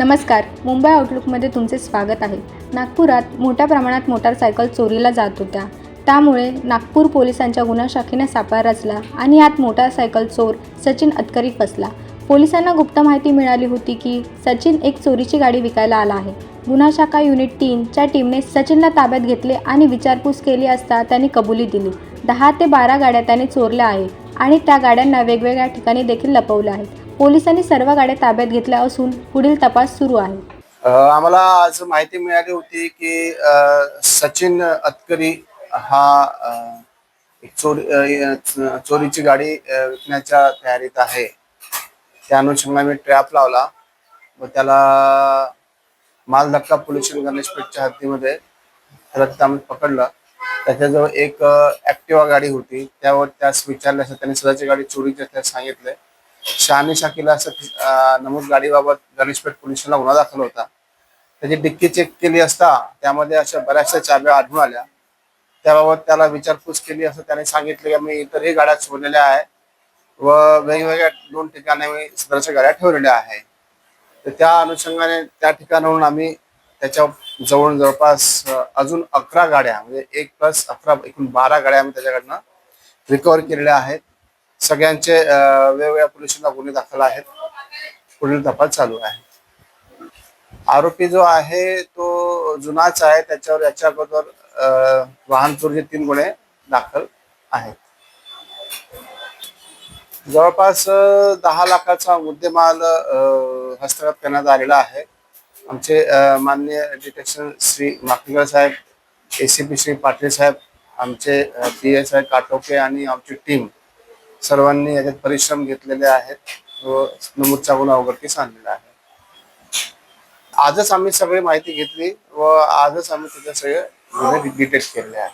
नमस्कार मुंबई आउटलुकमध्ये तुमचे स्वागत आहे. नागपुरात मोठ्या प्रमाणात मोटारसायकल चोरीला जात होत्या. त्यामुळे नागपूर पोलिसांच्या गुन्हा शाखेने सापळा रचला आणि यात मोटारसायकल चोर सचिन अतकरी फसला. पोलिसांना गुप्त माहिती मिळाली होती की सचिन एक चोरीची गाडी विकायला आला आहे. गुन्हा शाखा युनिट तीनच्या टीमने सचिनला ताब्यात घेतले आणि विचारपूस केली असता त्यांनी कबुली दिली. दहा ते बारा गाड्या त्याने चोरल्या आहेत आणि त्या गाड्यांना वेगवेगळ्या ठिकाणी देखील लपवल्या आहेत पोलिसांनी सर्व गाड्या ताब्यात घेतल्या असून पुढील तपास सुरू आहे. आम्हाला आज माहिती मिळाली होती की सचिन अतकरी हा एक चोरी चोरीची गाडी विकण्याच्या तयारीत आहे. त्या अनुषंगाने मी ट्रॅप लावला. व त्याला मालधक्का पोल्युशन गणेशपेठच्या हद्दीमध्ये त्याला आम्ही पकडलं. त्याच्याजवळ एक ऍक्टिवा गाडी होती. त्यावर त्यास विचारल्यास त्याने स्वतःची गाडी चोरीची असल्यास सांगितले. शहाने शाखेला असं नमूद गाडीबाबत गणेशपेठ पोलिसांना गुन्हा दाखल होता. त्याची डिक्की चेक केली असता त्यामध्ये अशा बऱ्याचशा चाब्या आढळून आल्या. त्याबाबत त्याला विचारपूस केली असं त्याने सांगितले की मी इतरही गाड्या सोडलेल्या आहे व वेगवेगळ्या दोन ठिकाणी मी सदरच्या गाड्या ठेवलेल्या आहे तर त्या अनुषंगाने त्या ठिकाणाहून आम्ही त्याच्याजवळ जवळपास अजून अकरा गाड्या म्हणजे एक प्लस अकरा एकूण बारा गाड्या आम्ही त्याच्याकडनं रिकवर केलेल्या आहेत. सगळ्यांचे वेगवेगळ्या पोलिसांना गुन्हे दाखल आहेत. पुढील तपास चालू आहे. आरोपी जो आहे तो जुनाच आहे. त्याच्यावर याच्या अगोदर वाहन चोरीचे तीन गुन्हे दाखल आहेत. जवळपास दहा लाखाचा मुद्देमाल हस्तगत करण्यात आलेला आहे. आमचे मान्य माननीय डिटेक्शन श्री माकणकर साहेब एसीपी श्री पाटील साहेब आमचे पी एस आय काटोके आणि आमची टीम सर्वांनी याच्यात परिश्रम घेतलेले आहेत व नमूदचा गुन्हा उघडकीस आणलेला आहे. आजच आम्ही सगळी माहिती घेतली व आजच आम्ही त्याचे सगळे गुन्हे डिटेक्ट केले आहेत.